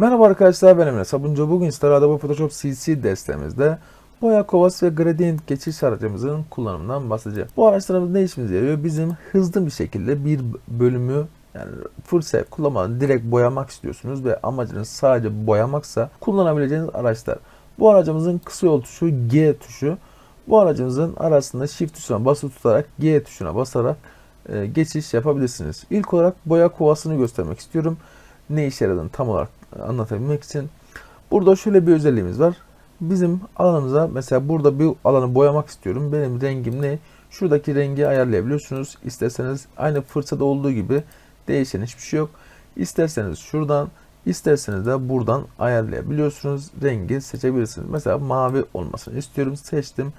Merhaba arkadaşlar ben Emre Sabuncu. Bugün sizlere Adobe Photoshop CC destemizde boya kovası ve gradient geçiş aracımızın kullanımından bahsedeceğim. Bu araçlarımız ne işimize yarıyor? Bizim hızlı bir şekilde bir bölümü yani full kullanmadan direkt boyamak istiyorsunuz ve amacınız sadece boyamaksa kullanabileceğiniz araçlar. Bu aracımızın kısa yol tuşu G tuşu. Bu aracımızın arasında Shift tuşuna basılı tutarak G tuşuna basarak e, geçiş yapabilirsiniz. İlk olarak boya kovasını göstermek istiyorum. Ne işe yaradığını tam olarak anlatabilmek için. Burada şöyle bir özelliğimiz var. Bizim alanımıza mesela burada bir alanı boyamak istiyorum. Benim rengim ne? Şuradaki rengi ayarlayabiliyorsunuz. İsterseniz aynı fırçada olduğu gibi değişen hiçbir şey yok. İsterseniz şuradan, isterseniz de buradan ayarlayabiliyorsunuz. Rengi seçebilirsiniz. Mesela mavi olmasını istiyorum. Seçtim.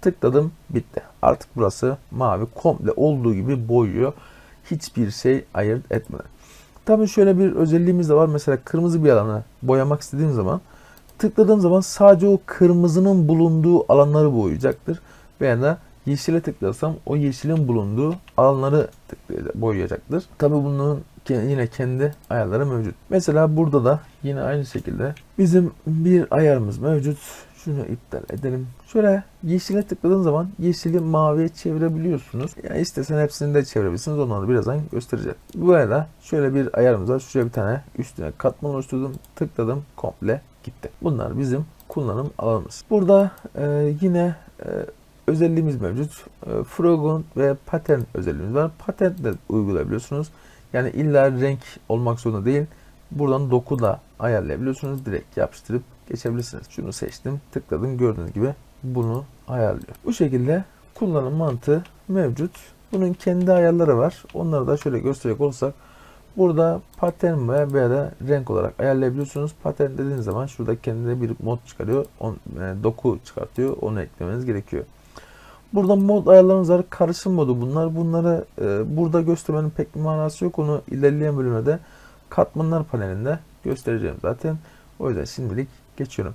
Tıkladım. Bitti. Artık burası mavi komple olduğu gibi boyuyor. Hiçbir şey ayırt etmeden. Tabii şöyle bir özelliğimiz de var. Mesela kırmızı bir alanı boyamak istediğim zaman tıkladığım zaman sadece o kırmızının bulunduğu alanları boyayacaktır. Veya da yeşile tıklarsam o yeşilin bulunduğu alanları boyayacaktır. Tabii bunun yine kendi ayarları mevcut. Mesela burada da yine aynı şekilde bizim bir ayarımız mevcut. Şunu iptal edelim. Şöyle yeşile tıkladığın zaman yeşili maviye çevirebiliyorsunuz. Yani istesen hepsini de çevirebilirsiniz. Onları birazdan göstereceğim. Bu arada şöyle bir ayarımız var. Şuraya bir tane üstüne katman oluşturdum. Tıkladım. Komple gitti. Bunlar bizim kullanım alanımız. Burada e, yine e, özelliğimiz mevcut. E, Fragment ve pattern özelliğimiz var. Pattern de uygulayabiliyorsunuz. Yani illa renk olmak zorunda değil. Buradan doku da ayarlayabiliyorsunuz. Direkt yapıştırıp geçebilirsiniz. Şunu seçtim. Tıkladım. Gördüğünüz gibi bunu ayarlıyor. Bu şekilde kullanım mantığı mevcut. Bunun kendi ayarları var. Onları da şöyle gösterecek olsak burada patern veya da renk olarak ayarlayabiliyorsunuz. Patern dediğiniz zaman şurada kendine bir mod çıkarıyor. On, yani doku çıkartıyor. Onu eklemeniz gerekiyor. Burada mod ayarlarımız var. Karışım modu bunlar. Bunları e, burada göstermenin pek bir manası yok. Onu ilerleyen bölümde katmanlar panelinde göstereceğim zaten. O yüzden şimdilik geçiyorum.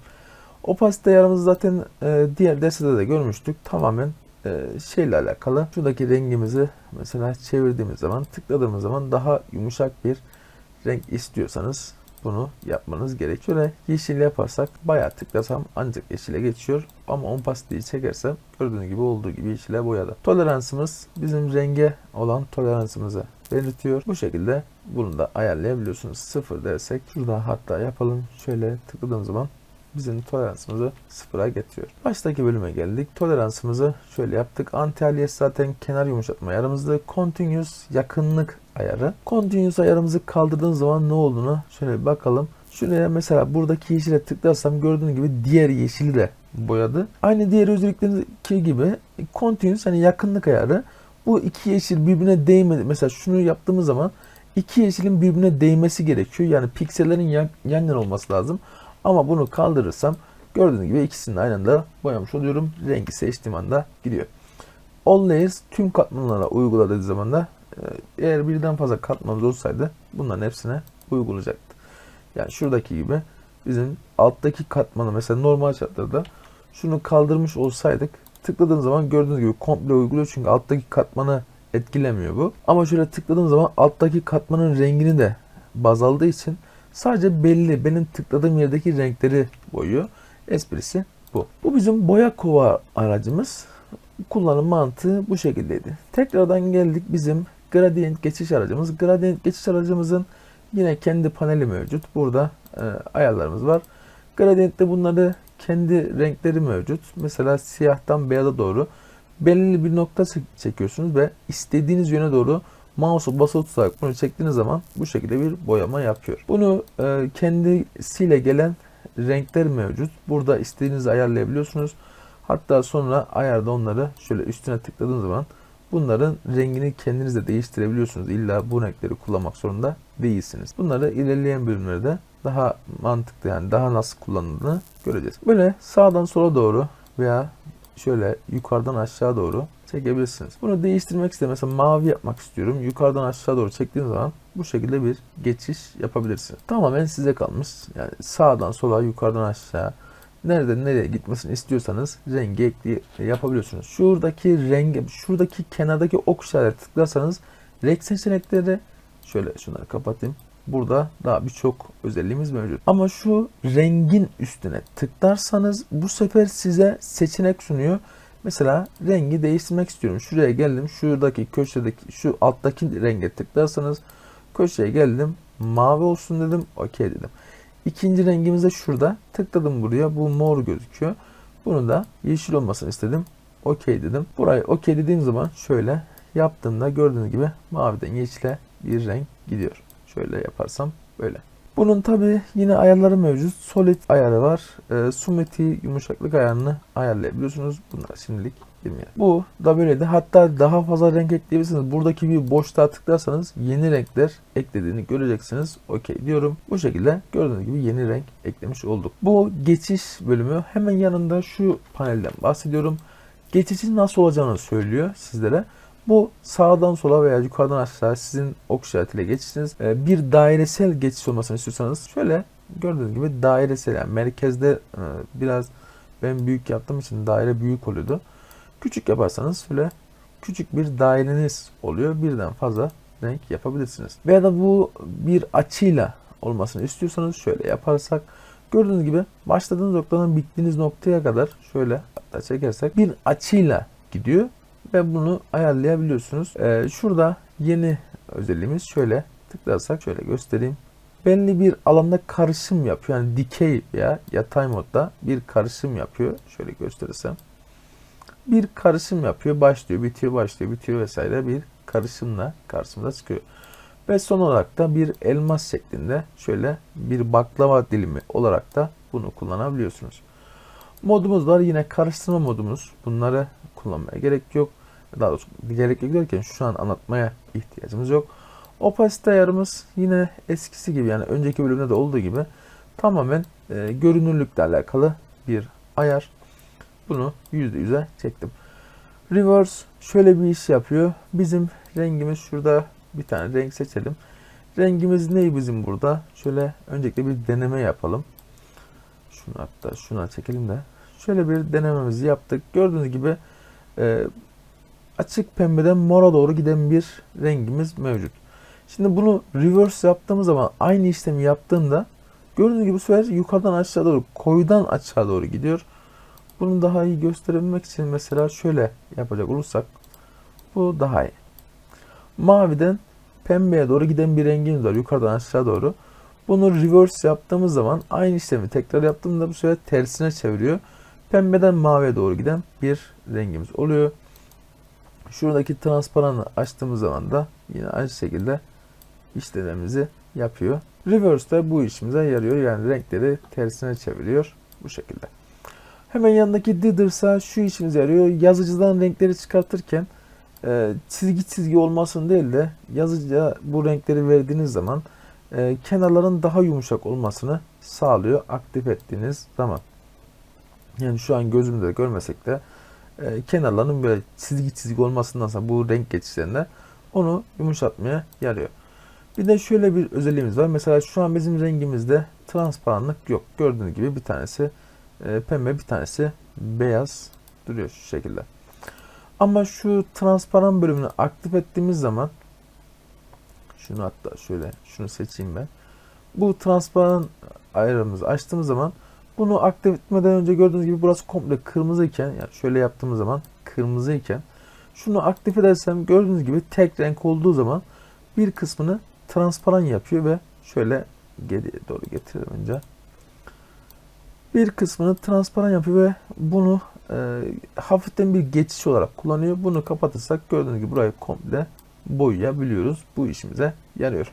Opasite ayarımızı zaten e, diğer derste de görmüştük. Tamamen e, şeyle alakalı. Şuradaki rengimizi mesela çevirdiğimiz zaman, tıkladığımız zaman daha yumuşak bir renk istiyorsanız bunu yapmanız gerekiyor. Şöyle yeşil yaparsak bayağı tıklasam ancak yeşile geçiyor. Ama opasiteyi çekersem gördüğünüz gibi olduğu gibi yeşile boyadı. Toleransımız bizim renge olan toleransımızı belirtiyor. Bu şekilde bunu da ayarlayabiliyorsunuz. Sıfır dersek şurada hatta yapalım. Şöyle tıkladığım zaman bizim toleransımızı sıfıra getiriyor. Baştaki bölüme geldik. Toleransımızı şöyle yaptık. Anti-alias zaten kenar yumuşatma ayarımızdı. Continuous yakınlık ayarı. Continuous ayarımızı kaldırdığın zaman ne olduğunu şöyle bakalım. Şuraya mesela buradaki yeşile tıklarsam gördüğünüz gibi diğer yeşili de boyadı. Aynı diğer özelliklerindeki gibi continuous hani yakınlık ayarı. Bu iki yeşil birbirine değmedi. Mesela şunu yaptığımız zaman iki yeşilin birbirine değmesi gerekiyor. Yani piksellerin yan, yan yana olması lazım. Ama bunu kaldırırsam gördüğünüz gibi ikisini aynı anda boyamış oluyorum. Rengi seçtiğim anda gidiyor. All layers tüm katmanlara uyguladığı zaman da e, eğer birden fazla katmanımız olsaydı bunların hepsine uygulayacaktı. Yani şuradaki gibi bizim alttaki katmanı mesela normal şartlarda şunu kaldırmış olsaydık tıkladığım zaman gördüğünüz gibi komple uyguluyor çünkü alttaki katmanı etkilemiyor bu. Ama şöyle tıkladığım zaman alttaki katmanın rengini de baz aldığı için sadece belli benim tıkladığım yerdeki renkleri boyuyor. Esprisi bu. Bu bizim boya kova aracımız. Kullanım mantığı bu şekildeydi. Tekrardan geldik bizim gradient geçiş aracımız. Gradient geçiş aracımızın yine kendi paneli mevcut. Burada e, ayarlarımız var. Gradient'te bunları kendi renkleri mevcut. Mesela siyahtan beyaza doğru belirli bir nokta çekiyorsunuz ve istediğiniz yöne doğru mouse'u basılı tutarak bunu çektiğiniz zaman bu şekilde bir boyama yapıyor. Bunu e, kendisiyle gelen renkler mevcut. Burada istediğinizi ayarlayabiliyorsunuz. Hatta sonra ayarda onları şöyle üstüne tıkladığınız zaman bunların rengini kendiniz de değiştirebiliyorsunuz. İlla bu renkleri kullanmak zorunda değilsiniz. Bunları ilerleyen bölümlerde daha mantıklı yani daha nasıl kullanıldığını göreceğiz. Böyle sağdan sola doğru veya şöyle yukarıdan aşağı doğru çekebilirsiniz. Bunu değiştirmek istedim. Mesela mavi yapmak istiyorum. Yukarıdan aşağı doğru çektiğim zaman bu şekilde bir geçiş yapabilirsiniz. Tamamen size kalmış. Yani sağdan sola, yukarıdan aşağı nereden nereye gitmesini istiyorsanız rengi ekli yapabiliyorsunuz. Şuradaki rengi, şuradaki kenardaki ok işareti tıklarsanız renk seçenekleri şöyle şunları kapatayım. burada daha birçok özelliğimiz mevcut. Ama şu rengin üstüne tıklarsanız bu sefer size seçenek sunuyor. Mesela rengi değiştirmek istiyorum. Şuraya geldim. Şuradaki köşedeki şu alttaki renge tıklarsanız köşeye geldim. Mavi olsun dedim. Okey dedim. İkinci rengimiz de şurada. Tıkladım buraya. Bu mor gözüküyor. Bunu da yeşil olmasını istedim. Okey dedim. Burayı okey dediğim zaman şöyle yaptığımda gördüğünüz gibi maviden yeşile bir renk gidiyor. Şöyle yaparsam böyle. Bunun tabi yine ayarları mevcut. Solid ayarı var. E, Sumeti yumuşaklık ayarını ayarlayabiliyorsunuz. Bunlara şimdilik girmeyelim. Bu da böyleydi. Hatta daha fazla renk ekleyebilirsiniz. Buradaki bir boşluğa tıklarsanız yeni renkler eklediğini göreceksiniz. Okey diyorum. Bu şekilde gördüğünüz gibi yeni renk eklemiş olduk. Bu geçiş bölümü hemen yanında şu panelden bahsediyorum. Geçişin nasıl olacağını söylüyor sizlere. Bu sağdan sola veya yukarıdan aşağı sizin ok işaretiyle geçişiniz. Ee, Bir dairesel geçiş olmasını istiyorsanız şöyle gördüğünüz gibi dairesel yani merkezde e, biraz ben büyük yaptığım için daire büyük oluyordu. Küçük yaparsanız şöyle küçük bir daireniz oluyor. Birden fazla renk yapabilirsiniz. Veya da bu bir açıyla olmasını istiyorsanız şöyle yaparsak gördüğünüz gibi başladığınız noktadan bittiğiniz noktaya kadar şöyle hatta çekersek bir açıyla gidiyor ve bunu ayarlayabiliyorsunuz. Ee, şurada yeni özelliğimiz şöyle tıklarsak şöyle göstereyim. Belli bir alanda karışım yapıyor. Yani dikey veya yatay modda bir karışım yapıyor. Şöyle gösterirsem. Bir karışım yapıyor. Başlıyor, bitiyor, başlıyor, bitiyor vesaire bir karışımla karşımıza çıkıyor. Ve son olarak da bir elmas şeklinde şöyle bir baklava dilimi olarak da bunu kullanabiliyorsunuz. Modumuz var. Yine karıştırma modumuz. Bunları kullanmaya gerek yok. Daha doğrusu gerek yok derken şu an anlatmaya ihtiyacımız yok. Opasite ayarımız yine eskisi gibi yani önceki bölümde de olduğu gibi tamamen e, görünürlükle alakalı bir ayar. Bunu %100'e çektim. Reverse şöyle bir iş yapıyor. Bizim rengimiz şurada bir tane renk seçelim. Rengimiz ne bizim burada? Şöyle öncelikle bir deneme yapalım. Şunu hatta şuna çekelim de. Şöyle bir denememizi yaptık. Gördüğünüz gibi e, açık pembeden mora doğru giden bir rengimiz mevcut. Şimdi bunu reverse yaptığımız zaman aynı işlemi yaptığımda gördüğünüz gibi bu sefer yukarıdan aşağı doğru koyudan aşağı doğru gidiyor. Bunu daha iyi gösterebilmek için mesela şöyle yapacak olursak bu daha iyi. Maviden pembeye doğru giden bir rengimiz var yukarıdan aşağı doğru. Bunu reverse yaptığımız zaman aynı işlemi tekrar yaptığımda bu sefer tersine çeviriyor. Pembeden maviye doğru giden bir rengimiz oluyor. Şuradaki transparanı açtığımız zaman da yine aynı şekilde işlemimizi yapıyor. Reverse de bu işimize yarıyor. Yani renkleri tersine çeviriyor. Bu şekilde. Hemen yanındaki Dithers'a şu işimize yarıyor. Yazıcıdan renkleri çıkartırken e, çizgi çizgi olmasın değil de yazıcıya bu renkleri verdiğiniz zaman e, kenarların daha yumuşak olmasını sağlıyor aktif ettiğiniz zaman. Yani şu an gözümüzde görmesek de e, kenarlarının böyle çizgi çizgi olmasından sonra bu renk geçişlerinde onu yumuşatmaya yarıyor. Bir de şöyle bir özelliğimiz var. Mesela şu an bizim rengimizde transparanlık yok. Gördüğünüz gibi bir tanesi e, pembe bir tanesi beyaz duruyor şu şekilde. Ama şu transparan bölümünü aktif ettiğimiz zaman şunu hatta şöyle şunu seçeyim ben. Bu transparan ayarımızı açtığımız zaman bunu aktif etmeden önce gördüğünüz gibi burası komple kırmızı iken yani şöyle yaptığımız zaman kırmızı iken şunu aktif edersem gördüğünüz gibi tek renk olduğu zaman bir kısmını transparan yapıyor ve şöyle geriye doğru getirelim önce. Bir kısmını transparan yapıyor ve bunu e, hafiften bir geçiş olarak kullanıyor. Bunu kapatırsak gördüğünüz gibi burayı komple boyayabiliyoruz. Bu işimize yarıyor.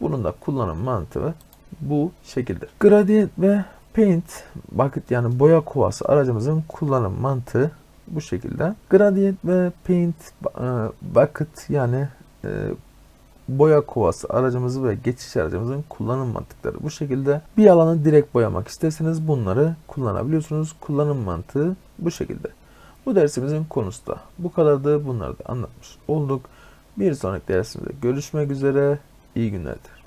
Bunun da kullanım mantığı bu şekildedir. Gradient ve Paint bucket yani boya kovası aracımızın kullanım mantığı bu şekilde. Gradient ve Paint e, bucket yani e, boya kovası aracımızı ve geçiş aracımızın kullanım mantıkları bu şekilde. Bir alanı direkt boyamak isterseniz bunları kullanabiliyorsunuz. Kullanım mantığı bu şekilde. Bu dersimizin konusu da bu kadardı. Bunları da anlatmış olduk. Bir sonraki dersimizde görüşmek üzere. İyi günlerdir.